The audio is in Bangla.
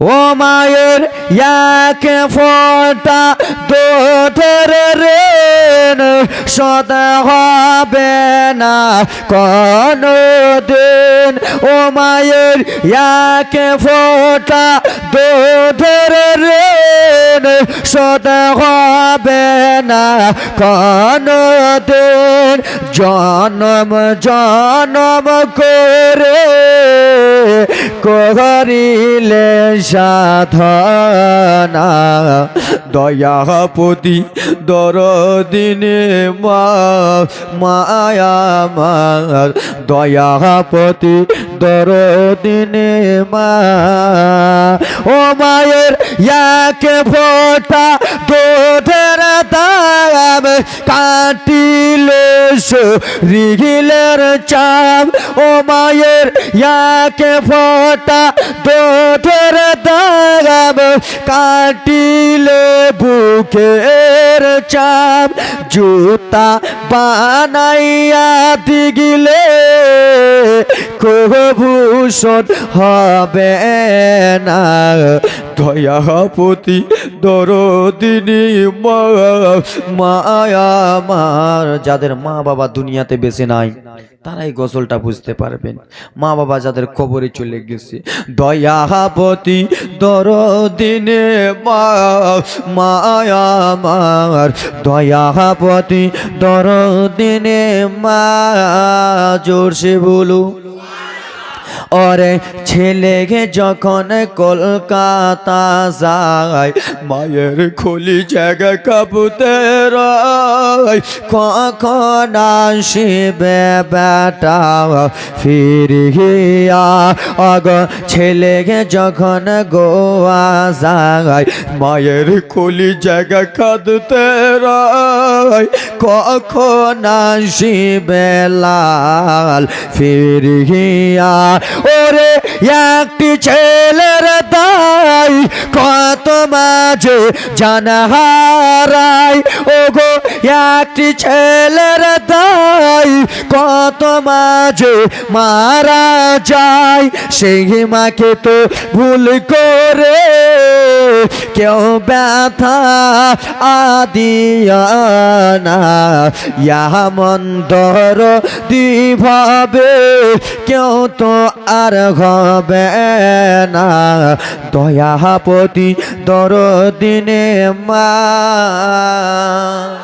ও মায়ের এক ফোঁটা দুধের ঋণ সদা হবে না। কোন দিন ও মায়ের এক ফোঁটা দুধের ঋণ সদা হবে না। কোন দিন জনম জনম করে করিলে সাধনা দয়াপতি দরদিনে মায়ামার দয়াপতি দরদিনে মা। ও মায়ের ইয়াকে ফোটা দাম কাটিলে রিগিলের চাপ। ও মায়ের ইয়াকে ফোটা দুধের দাম কাটিলে বুকের চাপ। জুতা বানাইয়া দিগিলে কবভূষণ হবে না। দয়াপতি দরদিনী মায়ামার যাদের মা বাবা দুনিয়াতে বেঁচে নাই, তারাই গজলটা বুঝতে পারবেন। মা বাবা যাদের কবরে চলে গেছে, দয়াপতি দরদিনে মায়ামার দয়াপতি দরদিনে মা, জোরসে বলু ওরে ছেলে যখন কলকাতা যায়, মায়ের খুলি জায়গা কাবুতে কখন আসিবে বেটা, ফিরিয়া? অগ ছেলে যখন গোয়া যায়, মায়ের খুলি জায়গা কাঁদতে রয়। কখন আসিবে লাল, ফিরিয়া? ওরে একটি ছেলের দাই, কত মাঝে জানাহারাই। ও গো একটি ছেলের দাই, কত মাঝে মারা যায়। সেই মাকে তো ভুল করে কেউ ব্যথা আদিয়া না। ইহা মন্দর দিভাবে, কেউ তো আর হবে না। দয়াপতি দর দিনে মা।